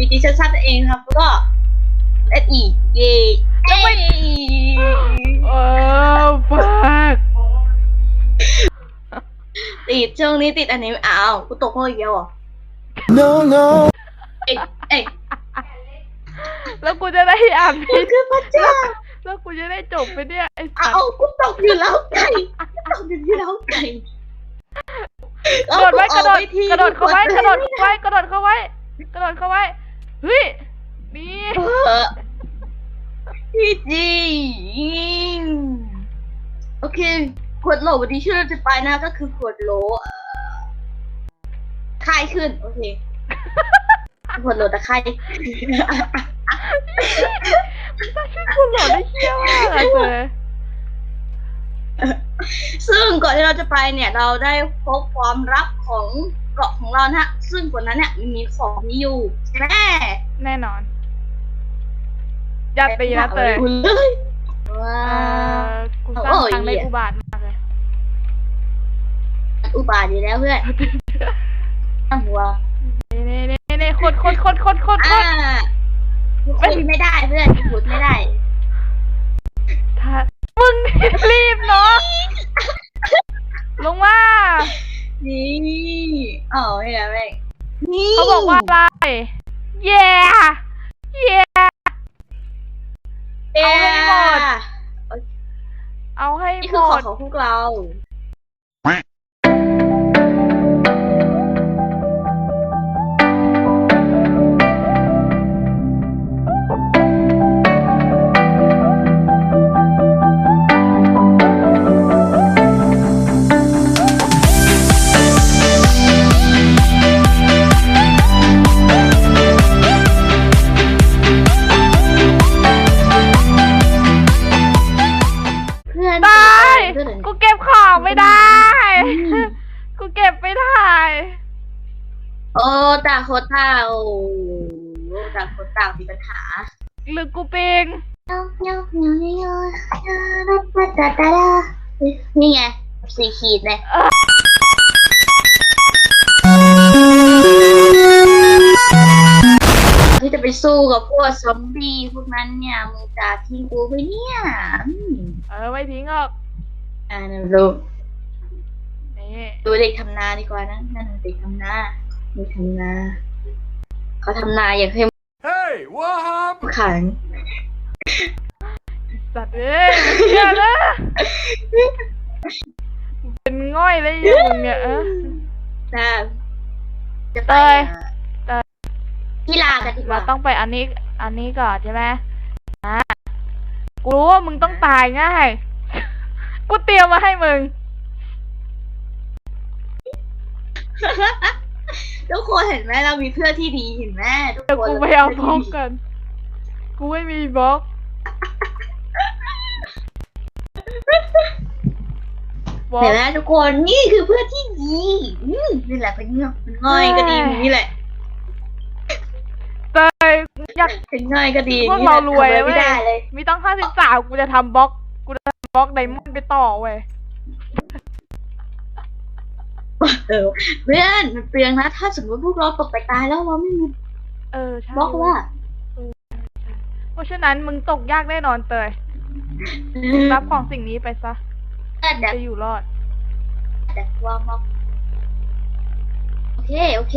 กับผมครับบีดีชัดชัดเองครับแล้วก็เอ็ดอีเย่เอ้ยเออฟักติดช่วงนี้ติดอันนี้อ้าวกูตกห้องอีกแล้วเหรอ No, no. เอ้ยเอ้ยแล้วกูจะได้อ่านมันผิดคือพระเจ้าแล้วกูจะได้จบไปเนี่ยไอ้สัอ้าสวกูตกอยู่แล้วไก่กูตกอยู่แล้วไก่กระโดดไว้กระโดดอทีกระโดดเข้าไว้กกระโดดเข้าไว้กระโดดเข้าไว้กระโดดเข้าไว้ เฮ้ยนี่เออพี่จีงโอเค ขวดโหลวันนี้ชื่อเราจะไปนะก็คือขวดโหลเอ่อคายขึ้น โอเคขวดโหลตะไคร่คุณหลอดได้เชี่ยวมากอะเจอ ซึ่งก่อนที่เราจะไปเนี่ยเราได้พบความลับของเกาะของเรานะฮะซึ่งบนนั้นเนี่ยมันมีของนี้อยู่ใช่ไหมแน่นอนอย่าตีนะเตยคุณเลยว้าเอวอกูสร้างโอ้ยทางได้เหี้ยอุบาทมากเลย อุบาทดีแล้วเพื่อนตั้งหัวนี่นี่นี่นี่ขดขดขดขดขดขอ่าดพูดไม่ได้เพื่อนพูดไม่ได้ ถ้า มึงรีบเนาะลงมานี่อ๋อไม่ได้แม่งนี่เขาบอกว่าอะไรเย้เย้เอ๊ะเอาให้หมดเอาให้นี่หคือมของดของพวกเรา มีปัญหาหรือกูปิงนี่ไงสี่ขีดเลยที่จะไปสู้กับพวกซอมบี้พวกนั้นเนี่ยมึงจะทิ้งกูไปเนี่ยอืมเออไม่ทิ้งหรอกอ่านะลูกนี่ดูเด็กทำนาดีกว่านะนั่นน่ะเด็กทำนาเด็กทำนาเขาทำนาอย่างเข้ม Hey, what happened? ขัง สัตว์เอ้ยไม่เชื่อนะเป็นง่อยเลยอยู่เนี่ยเออนะจะไปเตยอะเตย กีฬากันดีกเราว่าต้องไปอันนี้ อันนี้ก่อนใช่ไหมอะกูรู้ว่ามึงต้องตายง่าย กูเตรียมมาให้มึง ทุกคนเห็นไหมเรามีเพื่อนที่ดีเห็นไหมทุกเดี๋ยวคนกูรไปเอาบพื่ล็อกนที่ดีกัน กูไม่มีบล็อก บล็อเห็กนไหมทุกคนนี่คือเพื่อนที่ดีอืมนี่แหละเป็นเงาเป็นง่อยก็ดีใช่นี่แหละเตยอยาก เป็นง่อยก็ดีพวกนี่แหละเรารวยทำอะไรเว้ไม่ยได้เลยมีตั้งห้าสิบสามกูจะทำบล็อก กูจะทำบล็อกไดมอนด์ไปต่อเว้ย เออเพื่อนมันเปลืองนะ ถ้าสมมติพวกเราตกไปตายแล้วเราไม่มีเออ ใช่บล็อกว่าเพ ราะฉะนั้นมึงตกยากแน่นอนเตยรับของสิ่งนี้ไปซะแต่จะอยู่รอดแต่วางบล็อกโอเค โอเค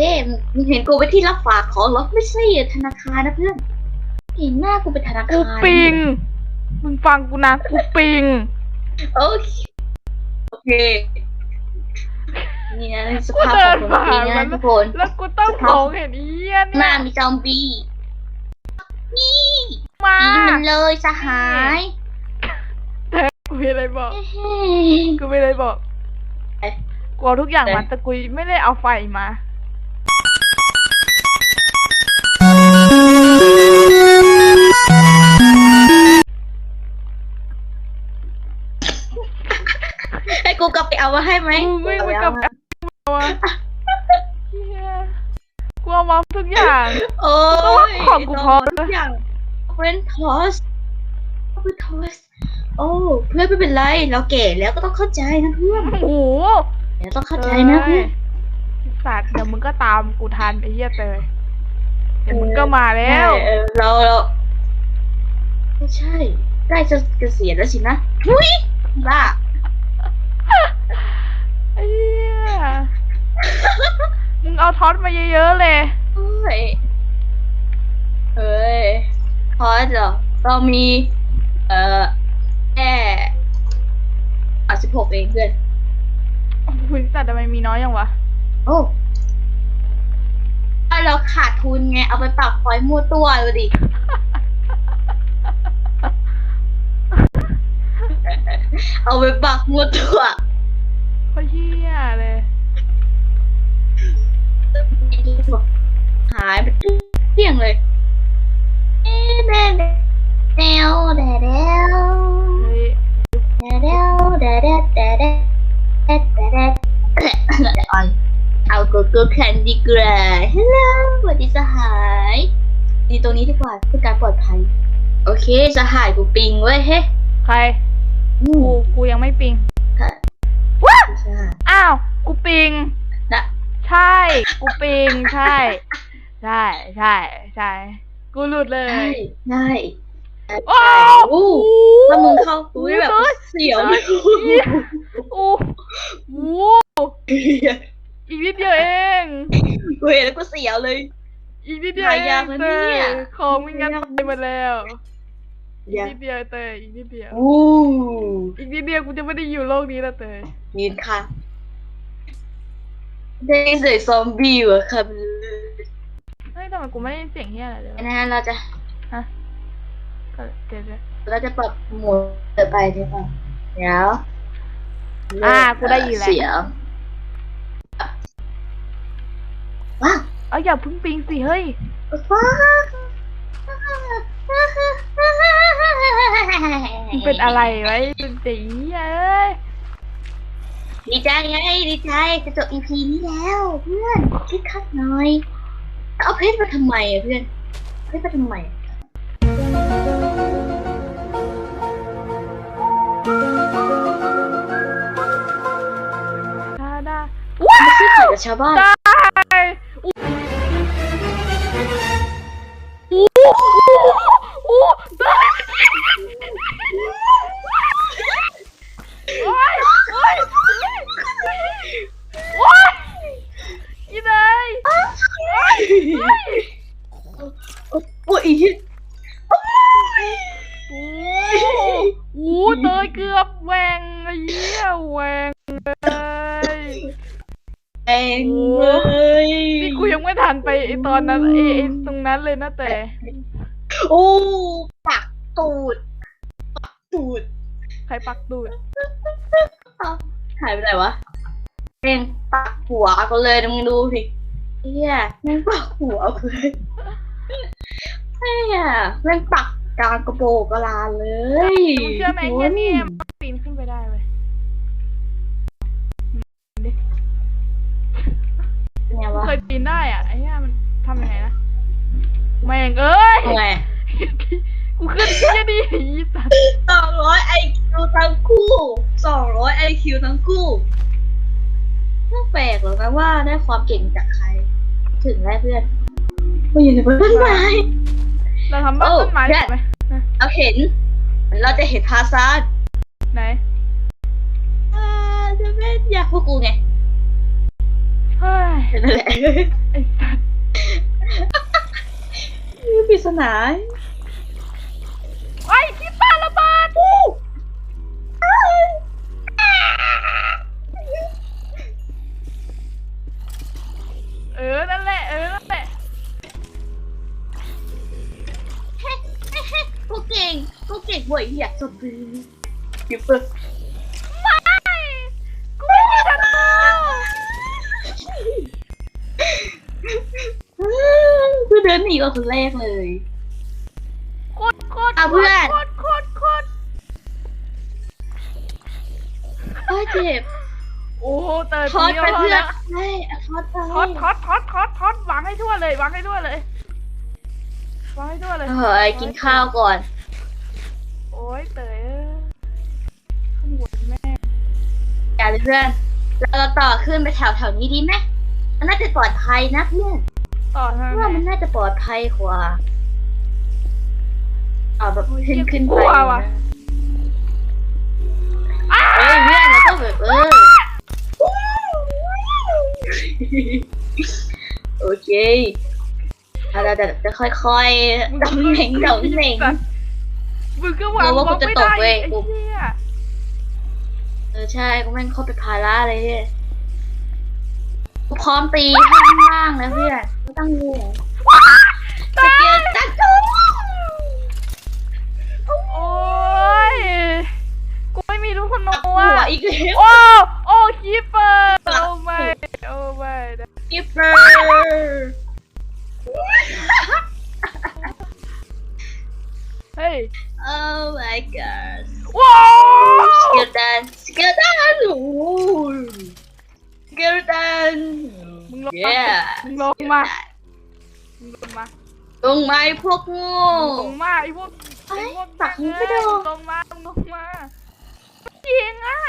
มึงเห็นกูไปที่รับฝากของเหรอไม่ใช่ธนาคารนะเพื่อนเห็นหน้ากูเป็นธนากูคารปิง มึงฟังกูนะกูปิงโอเคโอเคนี่นะสกูภาพเดิขนองคนผ่าปีนนะมันทุกคนแล้วกูต้องมองเห็นอีเอี้ยนหน้าเนี่ยมีจอมบี้นี่ มายิงมันเลยสหายกูไม่ได้บอกเฮ้กูไม่ได้บอกเอ๊ะกูเอาทุกอย่างมาแต่กูไม่ได้เอาไฟมาให้กูกลับไปเอามาให้ไหมกูไม่เอาไม่ไปกลัเอาบมาเหี้ยกูเอามาทุกอย่างโอ้ก็ว่ายของกูพอทุกอย่าง เป็นทอสเป็นทอสโอ้เพื่อนไม่เป็นไร เราแก่แล้วก็ต้องเข้าใจนะเพื่อนโอ้โหเดี๋ยวต้องเข้าใจนะเพื่อนสัตว์เดี๋ยวมึงก็ตามกูทันไอ้เหี้ยเตยเดี๋ยวมึงก็มาแล้วเออเราเราไม่ใช่ใกล้จะเกษียณแล้วสินะหุยบ้าไอ้เหี้ยมึงเอาท็อตมาเยอะๆเลยเฮ้ยเฮ้ย พอเหรอเรามี เอ่อแค่อะสิบหกเองเพื่อนโอ้ยแต่ทำไมมีน้อยยังวะ โอ้ถ้าเราขาดทุนไง เอาไปปักพอยต์มั่วตัวเลยดิ เอาไปปักมั่วตัวโคตรเหี้ยเลย หายไปเที่ยงเลย เอ๊ะแดดแดวแดดแดวเฮ้ยแดดแดวแดดแดดแดดแดดแดดแดดแดดแดดออนเอาโกโก้แคนดีกว่าฮัลโหลสวัสดีสหายดีตรงนี้ดีกว่าเพื่อการปลอดภัย โอเคสหายกูปิงเว้ยเฮ้ใครอืกูมกูยังไม่ปิงค่ะใช่อ้าว กูปิงนะใช่ กูปิง ใช่ ใช่ ใช่ ใช่ กูหลุดเลยใช่ใช่โอ้ใช่โหอู้ถ้ามึงเข้าอุ้ยแบบเสียวเลยโอ้โหอีกนิดเดียวเอง กูเห็นแล้วกูเสียวเลย อีกนิดเดียวเอหายางกนะเตเนี่ย ยของมึงงันตายหมดแล้วอีกอยากนิดเดียวเตยอีกนิดเดียวอู้อีกนิดเดียวกูจะไม่ได้อยู่โลกนี้แล้วเตยยืนค่ะได้ยินเสียงซอมบี้ว่ะครับเฮ้ย ทำไมกูไม่ได้ยินเสียงเฮียอะไรเลยวะนะเราจะฮะเออเดี๋ยวเดี๋ยวเราจะปรับโหมดเปิดไปใช่ปะเดี๋ยวอ่ากูได้ยินแล้ว เสียงว้าวเอาอย่าเพึ่งปิงสิเฮ้ย ว้าวมึงเป็นอะไรไว้เป็นตีเอ้ยดีใจไงดีใจจะจบ EP นี้แล้ว เพื่อนคิดคักหน่อย เอาเพชรมาทำไมอะเพื่อนเพชรมาทำไมอะทาดามาซื้อขายกับชาวบ้าน นไปไอตอนนั้นไอไอตรงนั้นเลยนะแต่โอ้ปักตูดปักตูดใครปักดูดอ้าวหายไปไหนวะเองปักหัวก็เลยนะมึงดูสิเฮียแม่งปักหัวกูเลยเฮียแม่งปักกลางกระโปรงกระลาเลยมึงเชื่อไหมเฮียนี่มันปีนขึ้นไปได้เว้ย ไงกูวะเคยปีนได้อะไอ้เหี้ยมันทำยังไงนะแม่งเอ้ยทำไงกูขึ้นเฮียดิอีสัตว์สองร้อยไอคิวทั้งคู่สองร้อยไอคิวทั้งคู่ไม่แปลกหรอกนะว่าได้ความเก่งจากใคร ถึงได้เพื่อนมาอยู่ในบนต้นไม้เราทำบ้านโอ้ต้นไม้แย่ถูกไหมเราเห็น เราจะเห็นทาซานไหนอ่าจะเป็นอยากพวกกูไง เฮ้ยนั่นแหละไอ้สัตว์ปริศนาไอ้ที่ปาระเบิดเออ นั่นแหละ เออ นั่นแหละพวกเก่งพวกเก่งบ่อยอยากสบียิบเปิดไคือเดินหนีกว่าคนแรกเลยโคตรโคตรเอาเพื่อนโคตรโคตรโคตรอ้าวเจ็บโอ้โหเติร์ทอดไปทีเพื่อแล้นวใช่เอาทอดไปทอดทอดทอดทอดทอดวางให้ทั่วเลยวางให้ทั่วเลยวางให้ทั่วเลยเฮ้ยกินข้าวก่อน โอ้ยเต๋อขมวดแม่อย่าเลยเพื่อนเราต่อขึ้นไปแถวแถวๆนี้ดีไหมมันน่าจะปลอดภัยนะเพื่อน ต่อทางไหว่ามันนน่าจะปลอดภัยกว่าอ่าแบบโอ้ยขึ้นเหี้ยขึ้นกลัไปวว่ะนะอ้าเอ้ยเพื่อนเราต้องแบบเออโอเคเอาละแต่จะค่อยๆดองเหน่งดองเหน่งมึงก็วางเราว่าบล็อกกูจะไม่ตกได้เว้ยไอ้กูเหี้ยเออใช่กูแม่งเข้าไปภาระเลยเนี่ย กูพร้อมตีข้างล่างแล้วเพื่อนไม่ต้องห่วงสเกิลตัดตัวโอ้ย กูไม่มีลูกธนูหัอะวอีกแล้วโอ้โอ้คีเปอร์โอ้ไม่โอ้ไม่กิฟเฟอร์เฮ้ย Oh my god ว้าวสเกิลตันสเกิลตันโอ้สเกิลตัน มึงลงเย้มึงลงมามึงลงมาลงไม้พวกโง่ลงมาไอ้พวกเอ้ไอ้ยพวกตักมึงไม่โดนลงมาลงมายิงอะ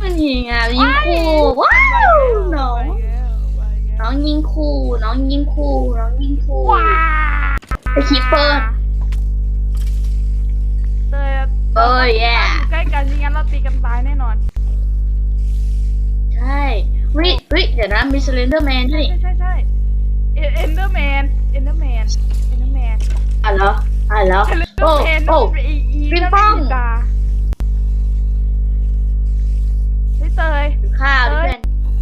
มันยิงอะยิงคู่ว้าวน้องน้องยิงคู่น้องยิงคู่น้องยิงคู่ว้าไปคีเปอร์เตยเอ้ยแย่อยู่ใกล้กันไม่งั้นเราตีกันตายแน่นอน ใช่ วิวิเดี๋ยวนะมีสเลนเดอร์แมนด้วยใช่ใช่ใช่เอ็นเดอร์แมนเอ็นเดอร์แมนเอ็นเดอร์แมนอะเหรออะเหรอเอ็นเดอโอ้ร์แมนโอ้อีอีปิ๊งป้องตาเฮ้ยเตยข้าวดิเพื่อน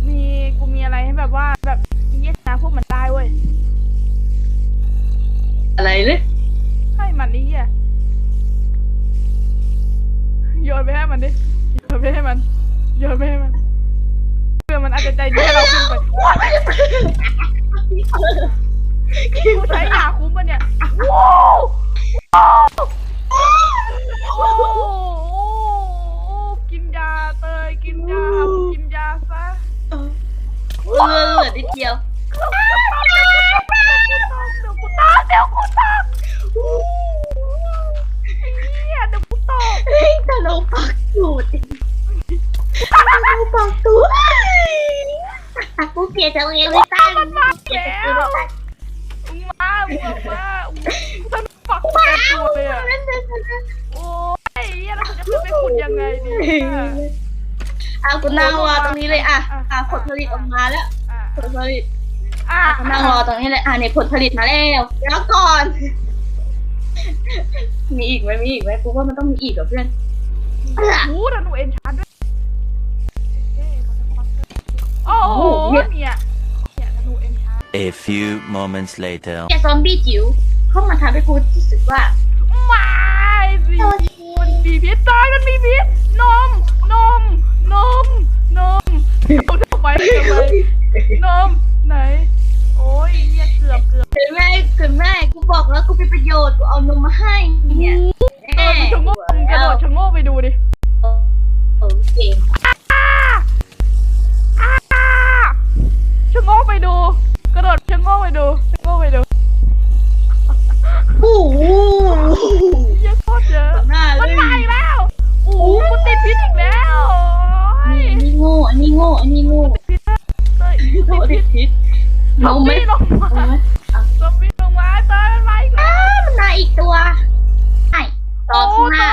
มีกูมีอะไรให้แบบว่าแบบเยสนะพวกมันได้เว้ยอะไรเลยให้มันนี่อะโยนไปให้มันดิโยนไปให้มันโยนไปให้มันเพื่อ มันอาจจะใจดีให้เราขึ้นไปกูใช้ยาคุ้มปะเนี่ยว้าว รอตรงนี้เลยอะอะผลผลิตออกมาแล้ว อะผลผลิตอะอะนั่งรอตรงนี้เลยอะเนี่ยผลผลิตมาแล้วเดี๋ยวก่อน มีอีกไหมมีอีกไหมกูว่ามันต้องมีอีกเหรอเพื่อนโอ้โหธนูเอ็นชาร์ด้วยโอ้โหเนี่ยเนี่ยธนูเอ็นชาร์ A few moments later. แกซอมบี้จิ๋วเข้ามาทำให้กูรู้สึกว่าไม่สิมันมีพิษตายมันมีพิษนมนมนม นมเอาทำไมทำไมนมไหน โอ้ยเนี่ยเกือบเกือบเกิดแม่เกิดแม่กูบอกแล้วกูเป็นประโยชน์กูเอานมมาให้เนี่ยเออชะโงกมึงกระโดดชะโงกไปดูดิ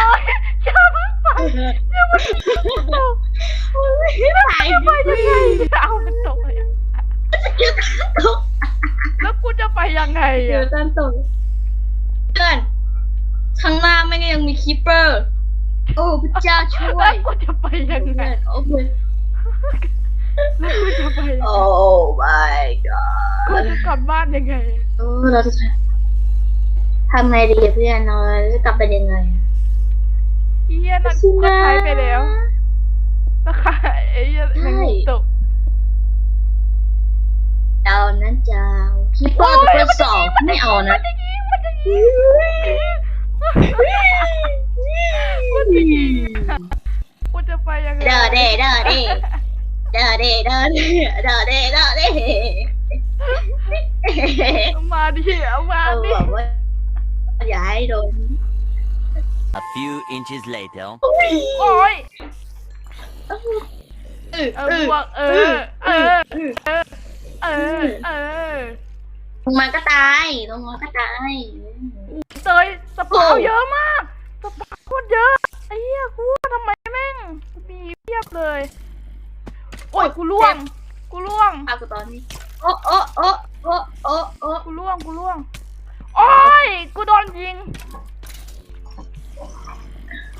อข้างหน้าโอ้ยอย่าเพิ่งไปอย่าเพิ่งตกตายจะไปยังไงเอามันตกเลยอะแล้วกูจะไปยังไงเดี๋ยวอะตามตกเพื่อนข้างหน้าไม่งก็ยังมีคีเปอร์ โอ้พระเจ้าช่วแล้วยกูจะไปยังไง โอเคแล้วกูจะไปยังไงโอ้ my god กูจะกลับบ้านยังไงเออเราจะทำไงดีอะเพื่อนเราจะกลับไปยังไงอะ เฮียนั่นกูก็ใช้ไปแล้วตะขายไอ้เหี้ยแมงมุมตกดาวนั้นจะคีเปอร์ตัวสองไม่เอานะ มันจะยิงมันจะยิงมันจะยิงกูจะไปยังไงเดอเดเดอเดเดอเดเดอเดเดอเดเดอเดเอามาดิเอามาเออดิบอกว่าอย่าให้โดน A few inches later. โอ้ยเออเอเอออบวกเออ เออ เออ เออ เออลงมาก็ตายลงมาก็ตายเตยสปาวเยอะมากสปาวโคตรเยอะ ไอ้เหี้ยกูว่าทำไมแม่งมีเพียบเลย โอ้ยกูล่วง กูล่วง เอากูตอนนี้ โอ้โอ้โอ้โอ้โอ้โอ้กูล่วง กูล่วง โอ้ย กูโดนยิง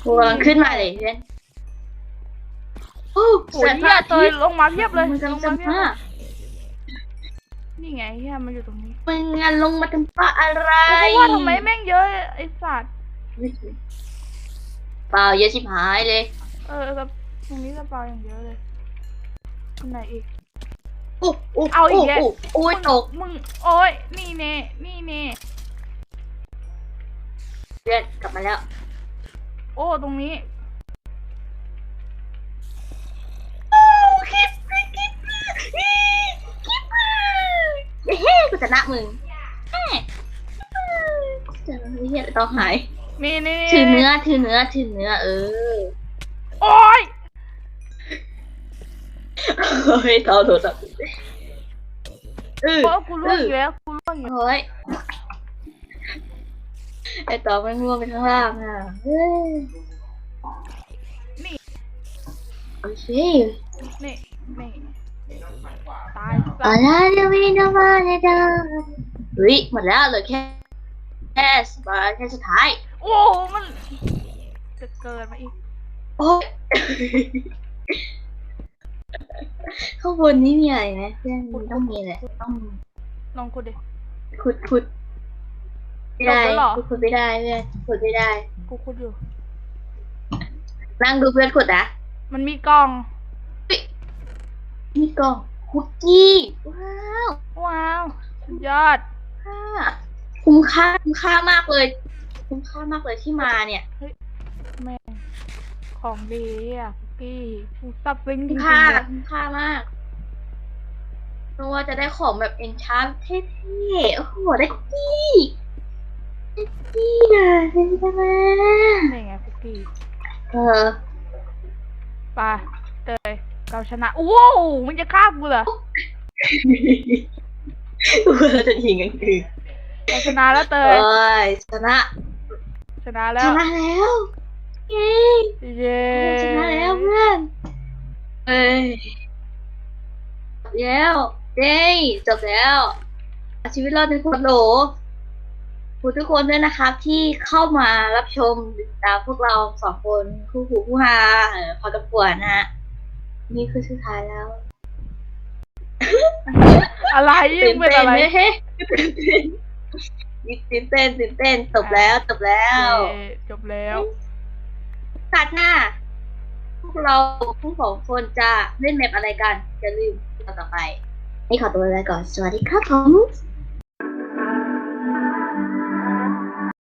กูกำลังขึ้นมาเลยเพื่อนโอ้โอ้ยเหี้ยเตยลงมาเพียบเลยมึงลงจะมาเพียบมาเลยนี่ไงเหี้ยมันอยู่ตรงนี้มึงงานลงมาทำเพราะอะไรกูว่าทำไมแม่งเยอะไอ้สัตว์เปล่าเยอะชิบหายเลย เออแบบตรงนี้สปาวอย่างเยอะเลยตรงไหนอีกโอ้โอ้เอาอีกแล้วโอ้โอ้ยตกมึงโอ้ยนี่เน่นี่เน่เพื่อนกลับมาแล้ว โอ้ ตรงนี้คลิปคลิปคลิปคลิปเฮ้กูจะนะมึงเฮ้จะเฮียต้องหาย นี่นี่ถือเนื้อ ถือเนื้อ ถือเนื้อ เออ โอ้ยเฮ้ยต่อโทรศัพท์เออโอ้กูล่วงอยู่แล้ว กูล่วงอยู่เฮ้ย ไอต่อไม่ง่วงไปข้างล่างอะเฮ้ยนี่โอเคนี่นี่ตายอะซะไรจะมีน้ำมันในดาเฮ้ยหมดแล้วเหลือแค่แค่สบายแค่สุดท้าย โอ้มันจะเกินมาอีก โอ้ยข้างบนนี้มีอะไรไหมเพื่อนมันต้องมีแหละต้องลองกูดิ ขุดขุด ไม่ได้จบแล้วเหรอขุดขุดไม่ได้เพื่อนขุดไม่ได้ กูคุดอยู่ นั่งดูเพื่อนขุดนะมันมีกล่องมีกล่องคุกกี้ว้าวว้าวสุดยอด ค่าคุ้มค่าคุ้มค่ามากเลย คุ้มค่ามากเลยที่มาเนี่ย แม่งของดีอะคุกกี้กูซับซึ้งจริคุ้มงค่าๆเลยคุ้มค่ามากเพราะว่าจะได้ของแบบเอนชานเท่ๆโอ้โหได้คุกกี้ ได้คุกกี้อะเท่จังเลยนี่ไงคุกกี้เออไปเตยเราชนะโอ้โหมันจะฆ่ากูเหรอเราจะยิงกันคือเราชนะแล้วเตเอ้ยยชนะชนะชแล้วนะแล้วเย้เย้ชนะแล้วเพื่อนเอ้ยจบแล้วเย้จบแล้วเอาชีวิตรอดในคนโหลขอบ คุณทุกคนด้วยนะครับ ที่เข้ามารับชมติดตามพวกเราสองคนคู่หูคู่ฮาเออพอกับปวดนะฮะนี่คือสุดท้ายแล้ว อะไรตื่นเป็นเต้นอะไรไหมเฮ้ตื่นเต้นตื่นเต้นตื่นเต้นจบแล้วจบแล้วเย้จบแล้วตัดหน้า พวกเราทั้งสองคนจะเล่นแมปอะไรกันอย่าลืมตอนต่อไป นี่ขอตัวลาก่อนสวัสดีครับผม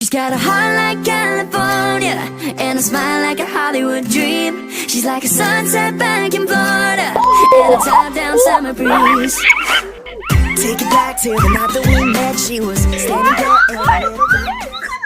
She's got a heart like California and a smile like a Hollywood dream. She's like a sunset back in Florida and a top down summer breeze. Take it back to the night that we met. She was standing there.